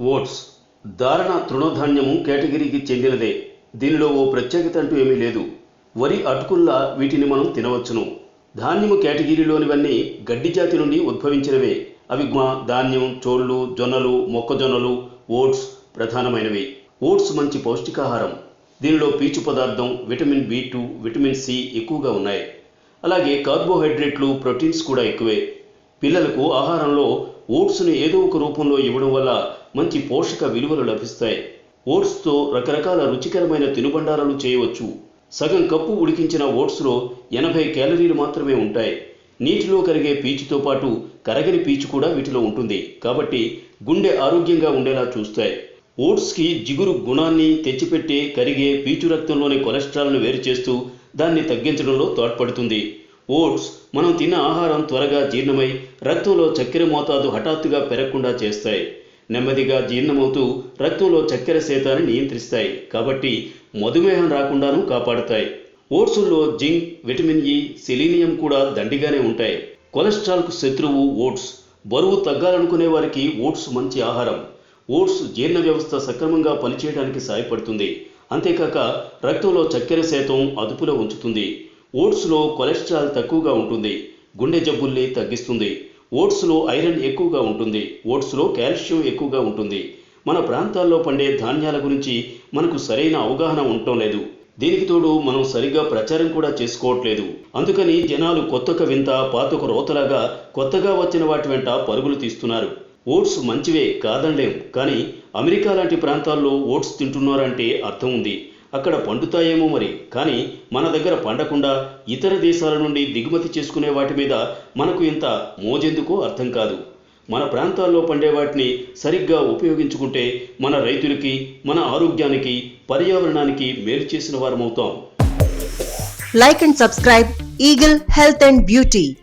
Oats. దారణ తృణధాన్యము కేటగిరీకి చెందినదే. దీనిలో ఓ ప్రత్యేకత అంటూ ఏమీ లేదు. వరి అటుకుల్లా వీటిని మనం తినవచ్చును. ధాన్యము కేటగిరీలోనివన్నీ గడ్డి జాతి నుండి ఉద్భవించినవే. అవి ధాన్యం చోళ్ళు జొన్నలు మొక్కజొన్నలు ఓట్స్ ప్రధానమైనవి. ఓట్స్ మంచి పౌష్టికాహారం. దీనిలో పీచు పదార్థం vitamin B two vitamin C ఎక్కువగా ఉన్నాయి. అలాగే కార్బోహైడ్రేట్లు ప్రోటీన్స్ కూడా ఎక్కువే. పిల్లలకు ఆహారంలో ఓట్స్ని ఏదో ఒక రూపంలో ఇవ్వడం వల్ల మంచి పోషక విలువలు లభిస్తాయి. ఓట్స్తో రకరకాల రుచికరమైన తినుబండారాలు చేయవచ్చు. సగం కప్పు ఉడికించిన ఓట్స్లో ఎనభై క్యాలరీలు మాత్రమే ఉంటాయి. నీటిలో కరిగే పీచుతో పాటు కరగని పీచు కూడా వీటిలో ఉంటుంది. కాబట్టి గుండె ఆరోగ్యంగా ఉండేలా చూస్తాయి. ఓట్స్కి జిగురు గుణాన్ని తెచ్చిపెట్టే కరిగే పీచు రక్తంలోని కొలెస్ట్రాల్ను వేరు చేస్తూ దాన్ని తగ్గించడంలో తోడ్పడుతుంది. ఓట్స్ మనం తిన్న ఆహారం త్వరగా జీర్ణమై రక్తంలో చక్కెర మోతాదు హఠాత్తుగా పెరగకుండా చేస్తాయి. నెమ్మదిగా జీర్ణమవుతూ రక్తంలో చక్కెర శాతాన్ని నియంత్రిస్తాయి. కాబట్టి మధుమేహం రాకుండాను కాపాడుతాయి. ఓట్స్లో జింక్ విటమిన్ ఇ సెలీనియం కూడా దండిగానే ఉంటాయి. కొలెస్ట్రాల్కు శత్రువు ఓట్స్. బరువు తగ్గాలనుకునే వారికి ఓట్స్ మంచి ఆహారం. ఓట్స్ జీర్ణ వ్యవస్థ సక్రమంగా పనిచేయడానికి సహాయపడుతుంది. అంతేకాక రక్తంలో చక్కెర శాతం అదుపులో ఉంచుతుంది. ఓట్స్లో కొలెస్ట్రాల్ తక్కువగా ఉంటుంది గుండె జబ్బుల్ని తగ్గిస్తుంది. ఓట్స్లో ఐరన్ ఎక్కువగా ఉంటుంది ఓట్స్లో కాల్షియం ఎక్కువగా ఉంటుంది. మన ప్రాంతాల్లో పండే ధాన్యాల గురించి మనకు సరైన అవగాహన ఉండటం లేదు. దీనికి తోడు మనం సరిగ్గా ప్రచారం కూడా చేసుకోవట్లేదు. అందుకని జనాలు కొత్తక వింత పాతొక రోతలాగా కొత్తగా వచ్చిన వాటి వెంట పరుగులు తీస్తున్నారు. ఓట్స్ మంచివే కాదనలేం కానీ అమెరికా లాంటి ప్రాంతాల్లో ఓట్స్ తింటున్నారంటే అర్థం ఉంది. అక్కడ పండుతాయేమో మరి. కానీ మన దగ్గర పండకుండా ఇతర దేశాల నుండి దిగుమతి చేసుకునే వాటి మీద మనకు ఇంత మోజెందుకో అర్థం కాదు. మన ప్రాంతాల్లో పండే వాటిని సరిగ్గా ఉపయోగించుకుంటే మన రైతులకి మన ఆరోగ్యానికి పర్యావరణానికి మేలు చేసిన వారమవుతాం. Like and subscribe Eagle Health and Beauty